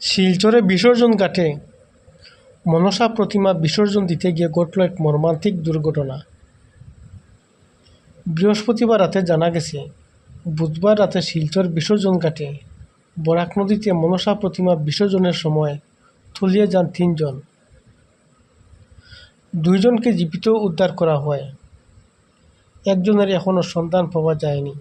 শিলচরে বিসর্জন ঘাটে মনসা প্রতিমা বিসর্জন দিতে গিয়ে ঘটল এক মর্মান্তিক দুর্ঘটনা। বৃহস্পতিবার রাতে জানা গেছে, বুধবার রাতে শিলচর বিসর্জন ঘাটে বরাক নদীতে মনসা প্রতিমা বিসর্জনের সময় তলিয়ে যান তিনজন। দুইজনকে জীবিত উদ্ধার করা হয়। একজনের এখনও সন্ধান পাওয়া যায়নি।